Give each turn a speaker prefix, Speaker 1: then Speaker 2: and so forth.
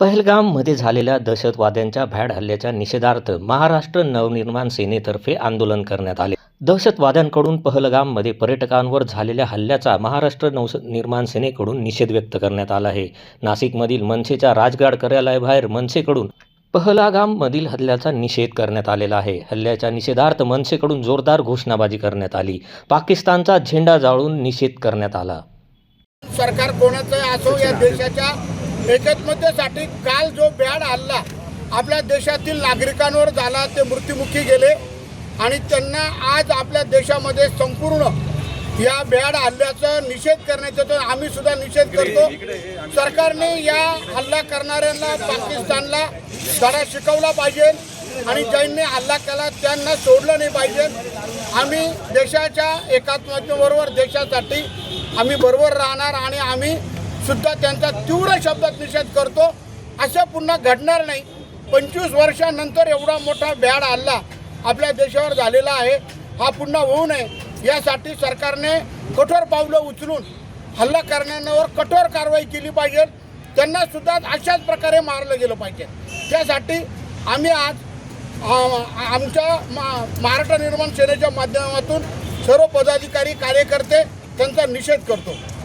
Speaker 1: पहलगाममध्ये झालेल्या दहशतवाद्यांच्या भ्याड हल्ल्याच्या निषेधार्थ महाराष्ट्र नवनिर्माण सेनेतर्फे आंदोलन करण्यात आले. दहशतवाद्यांकडून पहलगाममध्ये पर्यटकांवर झालेल्या हल्ल्याचा महाराष्ट्र नवनिर्माण सेनेकडून निषेध व्यक्त करण्यात आला आहे. नाशिकमधील मनसेच्या राजगाड कार्यालयाबाहेर मनसेकडून पहलगाममधील हल्ल्याचा निषेध करण्यात आलेला आहे. हल्ल्याच्या निषेधार्थ मनसेकडून जोरदार घोषणाबाजी करण्यात आली. पाकिस्तानचा झेंडा जाळून निषेध करण्यात आला.
Speaker 2: सरकार कोणाचं असो या देशाच्या एकत्मतेसाठी काल जो भ्याड हल्ला आपल्या देशातील नागरिकांवर झाला ते मृत्युमुखी गेले. आणि त्यांना आज आपल्या देशामध्ये संपूर्ण या भ्याड हल्ल्याचा निषेध करण्याचा तर आम्ही सुद्धा निषेध करतो. सरकारने या हल्ला करणाऱ्यांना पाकिस्तानला धडा शिकवला पाहिजे आणि ज्यांनी हल्ला केला त्यांना सोडलं नाही पाहिजे. आम्ही देशाच्या एकात्मतेबरोबर देशासाठी आम्ही बरोबर राहणार आणि आम्ही सुद्धा त्यांचा तीव्र शब्दात निषेध करतो. असं पुन्हा घडणार नाही. पंचवीस वर्षानंतर एवढा मोठा भ्याड हल्ला आपल्या देशावर झालेला आहे. हा पुन्हा होऊ नये. यासाठी सरकारने कठोर पावलं उचलून हल्ला करणाऱ्यांवर कठोर कारवाई केली पाहिजे. त्यांना सुद्धा अशाच प्रकारे मारलं गेलं पाहिजे. त्यासाठी आम्ही आज आमच्या मा- महाराष्ट्र निर्माण सेनेच्या माध्यमातून सर्व पदाधिकारी कार्यकर्ते त्यांचा निषेध करतो.